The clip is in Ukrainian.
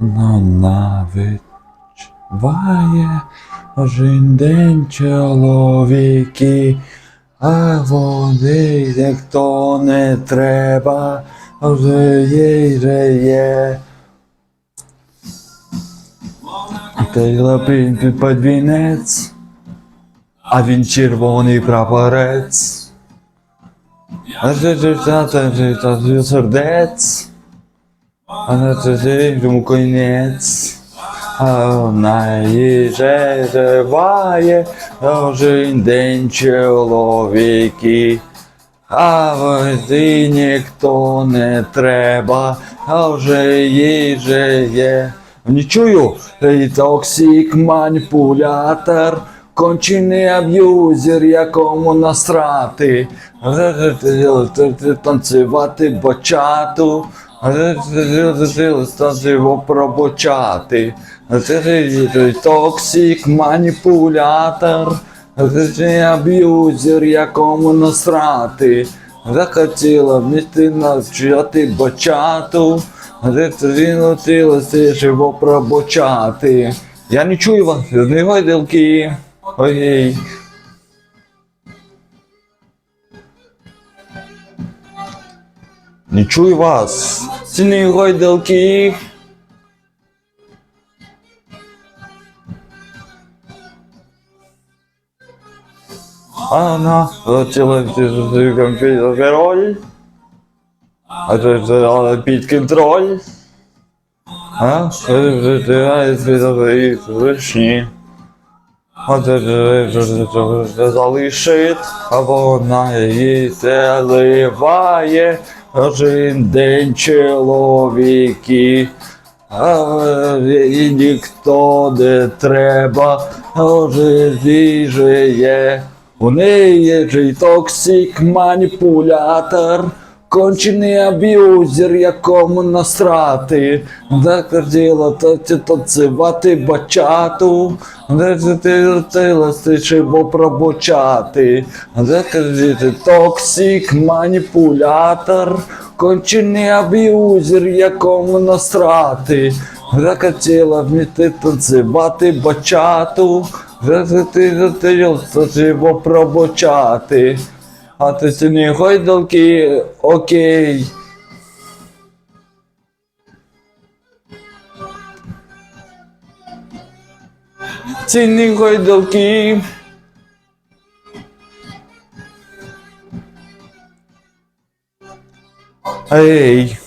Навичває кожен день чоловіки, а води ніхто не треба, вже є, вже є. Той лапин під подвінець, а він червоний прапорець. А життя, та життя сердець. А на це йому конець. А вона їже живає кожен день чоловіки. А води ніхто не треба, а вже їже є. Не чую, Ей, токсик, маніпулятор, кончений аб'юзер, якому насрати. Танцювати бачату, його пробочати. Токсик, маніпулятор, аб'юзер, якому насрати. Захотіла вмісти навчати бачату, зінутилася його пробочати. Я не чую вас, не гойдалки. Ой. Не чую вас. Ціни гойдалки. Она хотела компьютер а то взяла під контроль. А? Вишні. А це залишить, а вона її заливає кожен день чоловіки. А і ніхто не треба, а вже є. У неї є же й токсик, маніпулятор, кончений аб'юзер, якому насрати. Захотіла танцювати бачату, захотіла стичиво пробочати. Захотіти токсик, маніпулятор, кончений аб'юзер, якому насрати. Захотіла вміти танцювати бачату, захотіла його пробочати. А ти ціни гойдалки, окей. Ціни гойдалки. Ей.